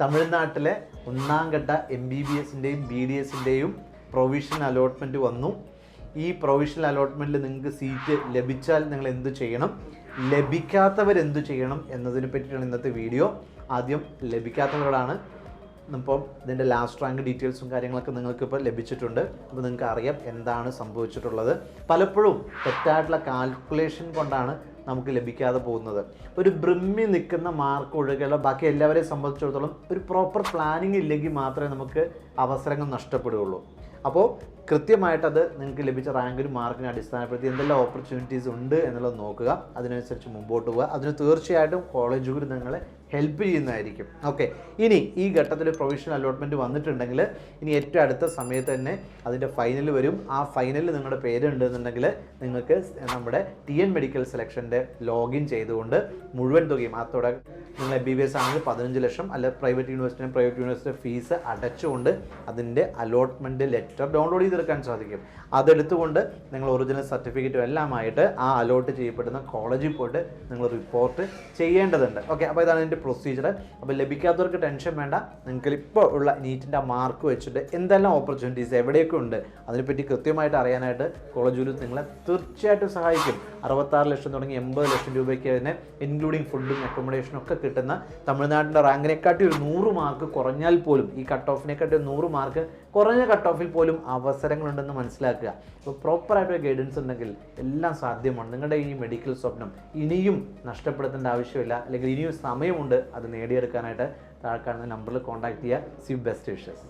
തമിഴ്നാട്ടിലെ ഒന്നാം ഘട്ട എം ബി ബി എസിന്റെയും ബി ഡി എസിന്റെയും പ്രൊവിഷണൽ അലോട്ട്മെന്റ് വന്നു. ഈ പ്രൊവിഷണൽ അലോട്ട്മെന്റിൽ നിങ്ങൾക്ക് സീറ്റ് ലഭിച്ചാൽ നിങ്ങൾ എന്ത് ചെയ്യണം? ലഭിക്കാത്തവർ എന്ത് ചെയ്യണം എന്നതിനെ പറ്റിയാണ് ഇന്നത്തെ വീഡിയോ ആദ്യം ലഭിക്കാത്തവരോടാണ്. ഇപ്പം ഇതിന്റെ ലാസ്റ്റ് റാങ്ക് ഡീറ്റെയിൽസും കാര്യങ്ങളൊക്കെ നിങ്ങൾക്ക് ഇപ്പോൾ ലഭിച്ചിട്ടുണ്ട്. അപ്പോൾ നിങ്ങൾക്ക് അറിയാം എന്താണ് സംഭവിച്ചിട്ടുള്ളത്. പലപ്പോഴും തെറ്റായിട്ടുള്ള കാൽക്കുലേഷൻ കൊണ്ടാണ് നമുക്ക് ലഭിക്കാതെ പോകുന്നത്. ഒരു ബ്രിമ്മി നിൽക്കുന്ന മാർക്ക് ഒഴുകെയുള്ള ബാക്കി എല്ലാവരെയും സംബന്ധിച്ചിടത്തോളം ഒരു പ്രോപ്പർ പ്ലാനിങ് ഇല്ലെങ്കിൽ മാത്രമേ നമുക്ക് അവസരങ്ങൾ നഷ്ടപ്പെടുകയുള്ളൂ. അപ്പോൾ കൃത്യമായിട്ടത് നിങ്ങൾക്ക് ലഭിച്ച റാങ്കിനും മാർക്കിനെ അടിസ്ഥാനപ്പെടുത്തി എന്തെല്ലാം ഓപ്പർച്യൂണിറ്റീസ് ഉണ്ട് എന്നുള്ളത് നോക്കുക. അതിനനുസരിച്ച് മുമ്പോട്ട് പോവുക. അതിന് തീർച്ചയായിട്ടും കോളേജുകൾ നിങ്ങളെ ഹെൽപ്പ് ചെയ്യുന്നതായിരിക്കും. ഓക്കെ ഇനി ഈ ഘട്ടത്തിൽ പ്രൊവിഷണൽ അലോട്ട്മെന്റ് വന്നിട്ടുണ്ടെങ്കിൽ ഇനി ഏറ്റവും അടുത്ത സമയത്ത് തന്നെ അതിന്റെ ഫൈനൽ വരും. ആ ഫൈനലിൽ നിങ്ങളുടെ പേരുണ്ടെന്നുണ്ടെങ്കിൽ നിങ്ങൾക്ക് നമ്മുടെ ടി എൻ മെഡിക്കൽ സെലക്ഷന്റെ ലോഗിൻ ചെയ്തുകൊണ്ട് മുഴുവൻ തുകയും അതോടെ നിങ്ങൾ എം ബി ബി എസ് ആണെങ്കിൽ പതിനഞ്ച് ലക്ഷം അല്ല private university private university fees അടച്ചുകൊണ്ട് അതിന്റെ അലോട്ട്മെന്റ് ലെറ്റർ ഡൗൺലോഡ് ചെയ്തെടുക്കാൻ സാധിക്കും. അതെടുത്തുകൊണ്ട് നിങ്ങൾ ഒറിജിനൽ സർട്ടിഫിക്കറ്റും എല്ലാമായിട്ട് ആ അലോട്ട് ചെയ്യപ്പെടുന്ന കോളേജിൽ പോയിട്ട് നിങ്ങൾ റിപ്പോർട്ട് ചെയ്യേണ്ടതുണ്ട്. ഓക്കെ അപ്പോൾ ഇതാണ് ഇതിന്റെ പ്രൊസീജിയർ അപ്പോൾ ലഭിക്കാത്തവർക്ക് ടെൻഷൻ വേണ്ട. നിങ്ങൾക്ക് ഇപ്പോൾ ഉള്ള നീറ്റിന്റെ മാർക്ക് വെച്ചിട്ട് എന്തെല്ലാം ഓപ്പർച്യൂണിറ്റീസ് എവിടെയൊക്കെ ഉണ്ട് അതിനെപ്പറ്റി കൃത്യമായിട്ട് അറിയാനായിട്ട് കോളേജിൽ നിങ്ങളെ തീർച്ചയായിട്ടും സഹായിക്കും. അറുപത്താറ് ലക്ഷം തുടങ്ങി എൺപത് ലക്ഷം രൂപയ്ക്ക് തന്നെ ഇൻക്ലൂഡിങ് ഫുഡും അക്കോമഡേഷനും ഒക്കെ കിട്ടുന്ന തമിഴ്നാട്ടിന്റെ റാങ്കിനെക്കാട്ടി ഒരു നൂറ് മാർക്ക് കുറഞ്ഞാൽ പോലും ഈ കട്ട് ഓഫിനെക്കാട്ടി ഒരു നൂറ് മാർക്ക് കുറഞ്ഞ കട്ട് ഓഫിൽ പോലും അവസരങ്ങളുണ്ടെന്ന് മനസ്സിലാക്കുക. അപ്പോൾ പ്രോപ്പറായിട്ടൊരു ഗൈഡൻസ് ഉണ്ടെങ്കിൽ എല്ലാം സാധ്യമാണ്. നിങ്ങളുടെ ഈ മെഡിക്കൽ സ്വപ്നം ഇനിയും നഷ്ടപ്പെടുത്തേണ്ട ആവശ്യമില്ല. അല്ലെങ്കിൽ ഇനിയും സമയമുണ്ട് അത് നേടിയെടുക്കാനായിട്ട് താഴെ കാണുന്ന നമ്പറിൽ കോൺടാക്ട് ചെയ്യുക. C best wishes